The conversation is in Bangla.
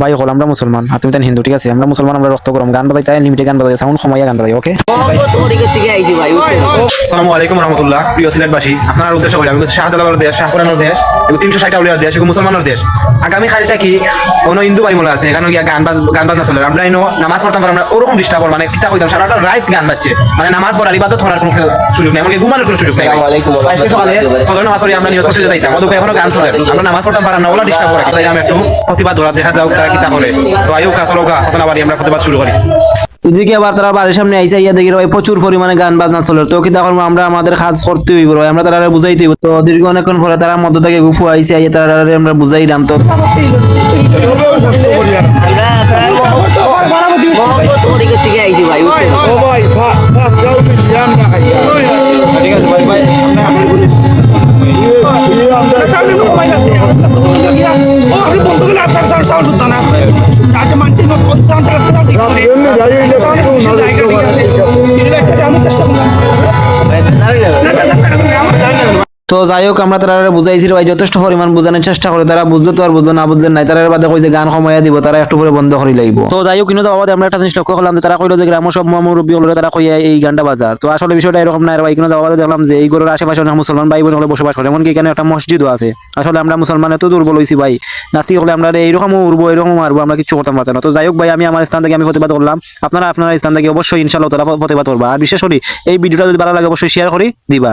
ভাই হল আমরা মুসলমান। আর তুমি তাই হিন্দু ঠিক আছে? আমরা মুসলমান আমরা রক্ত গরম। গান বাজাই তাই লিমিটে গান বাজাই সাউন্ড সময় গান বাজাই ওকে আসসালামু আলাইকুম রহমতুল্লাহ প্রিয় সিলেটবাসী। আপনার উদ্দেশ্য করি আমি বলছি শাহজালালের দেশ শাহপুরানোর দেশ এবং তিনশো ষাট আউলিয়ার দেশ এবং মুসলমানের দেশ। আগামী খালি থাকি কোনো হিন্দু বাড়ি মনে আছে এখানে গিয়া গান বাজ গান বাজনা চলে। আমরা ইনো নামাজ পড়তাম আমরা ওরকম ডিস্টার্ব মানে কিতা কইতাম সারাটা রাইট গান বাজছে। মানে নামাজ পড়ার ইবাদত করার কোনো সুযোগ নেই এমনকি ঘুমানোর কোনো সুযোগ নেই। আজকে সকালে ফজর নামাজ পড়ি আমরা নিয়ত করতে যাইতাম অথবা এখনও গান চলে। আমরা নামাজ পড়তাম পারাম না ওলা ডিস্টার্ব করে তাই আমরা একটু প্রতিবাদ ধরা দেখা যাও তারা কিতা করে তো আয়ু কাতলো কা কত না বাড়ি আমরা প্রতিবাদ শুরু করি এদিকে আবার তারা বাড়ির সামনে আইসা ইয়া দেখি ভাই প্রচুর পরিমাণে গান বাজনা চলে। তো কি তখন আমরা আমাদের কাজ করতে হইব ভাই আমরা তারা বুঝাইতে হইব তো দীর্ঘ অনেকক্ষণ পরে তারা মধ্য থেকে গুফু আইসা ইয়া তারা আমরা বুঝাইলাম তো জায়গা দিয়ে আছে। তো যাই হোক, আমরা তারা বুঝাইছি ভাই, যথেষ্ট পরিমাণ বোঝানোর চেষ্টা করে, তারা বুঝতে তো আর বুঝলো, না বুঝলেন নাই, তারা বাদে কই যে গান সময় দিব, তারা একটু পরে বন্ধ করে লাগব তো যাই হোক, কিন্তু আমরা একটা জিনিস লক্ষ্য করলাম তারা কইলো যে গ্রাম সব মুরব্বী হলো তারা কই এই গানটা বাজার। তো আসলে বিষয়টা এরকম না ভাই, কিন্তু আবার দেখলাম যে, এই গরুর আশেপাশে অনেক মুসলমান ভাই বোন বসবাস করে, এমনকি এখানে একটা মসজিদও আছে। আসলে আমরা মুসলমান এত দুর্বল হয়েছি ভাই, নাস্তিক হলে আমরা এইরকম উড়বো এরকম মারবো, আমরা কিছু করতাম পারতাম না। তো যাই হোক ভাই, আমি আমার স্থান থেকে আমি প্রতিবাদ করলাম। আপনারা, আপনার স্থান থেকে অবশ্যই ইনশাল্লাহ তারা প্রতিবাদ করবা। আর বিশেষ করে এই ভিডিওটা যদি ভালো লাগে, অবশ্যই শেয়ার করি, দিবা।